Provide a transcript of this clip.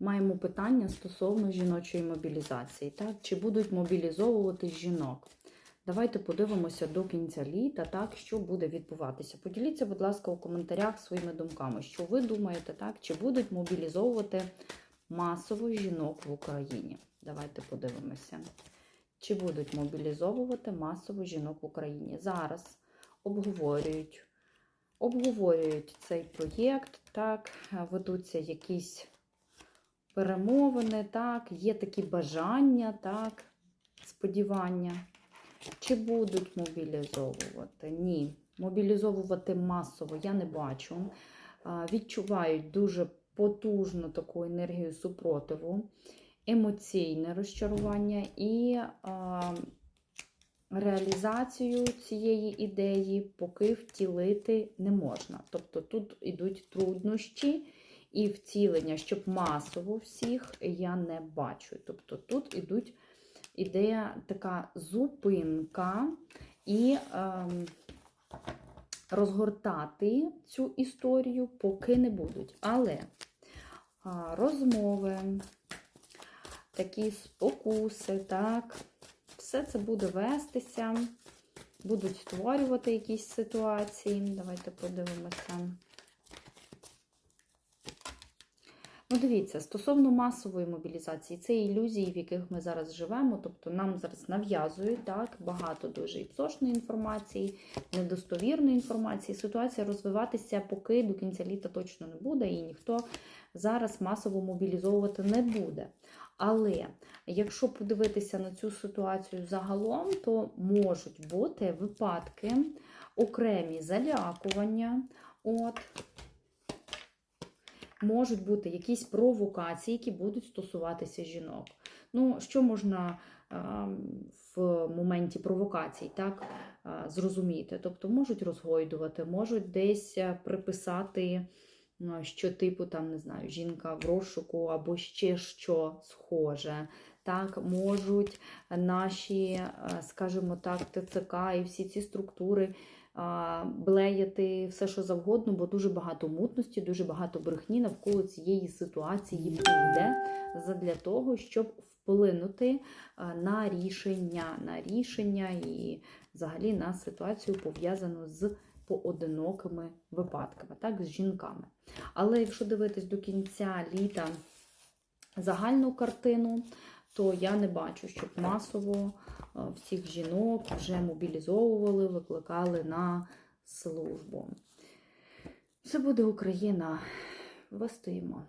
маємо питання стосовно жіночої мобілізації. Так? Чи будуть мобілізовувати жінок? Давайте подивимося до кінця літа, так, що буде відбуватися. Поділіться, будь ласка, у коментарях своїми думками, що ви думаєте, так, чи будуть мобілізовувати масово жінок в Україні. Давайте подивимося. Чи будуть мобілізовувати масово жінок в Україні? Зараз обговорюють, обговорюють цей проєкт, так, ведуться якісь перемовини, так, є такі бажання, так, сподівання. Чи будуть мобілізовувати? Ні. Мобілізовувати масово я не бачу. Відчувають дуже потужну таку енергію супротиву, емоційне розчарування і реалізацію цієї ідеї поки втілити не можна. Тобто тут йдуть труднощі і втілення, щоб масово всіх я не бачу. Тобто тут ідуть ідея така зупинка і ем, розгортати цю історію поки не будуть. Але розмови, такі спокуси, так, все це буде вестися, будуть створювати якісь ситуації. Давайте подивимося. Ну, дивіться, стосовно масової мобілізації, це ілюзії, в яких ми зараз живемо. Тобто нам зараз нав'язують так, багато дуже і псошної інформації, недостовірної інформації. Ситуація розвиватися поки до кінця літа точно не буде, і ніхто зараз масово мобілізовувати не буде. Але якщо подивитися на цю ситуацію загалом, то можуть бути випадки, окремі залякування. От, можуть бути якісь провокації, які будуть стосуватися жінок. Ну, що можна в моменті провокацій так зрозуміти? Тобто можуть розгойдувати, можуть десь приписати, а, що типу там, не знаю, жінка в розшуку або ще що схоже. Так, можуть наші, скажімо так, ТЦК і всі ці структури блеяти все, що завгодно, бо дуже багато мутності, дуже багато брехні навколо цієї ситуації буде задля того, щоб вплинути на рішення, на рішення і взагалі на ситуацію пов'язану з поодинокими випадками, так, з жінками. Але якщо дивитись до кінця літа загальну картину, то я не бачу, щоб масово е, всіх жінок вже мобілізовували, викликали на службу. Все буде Україна. Вистоїмо.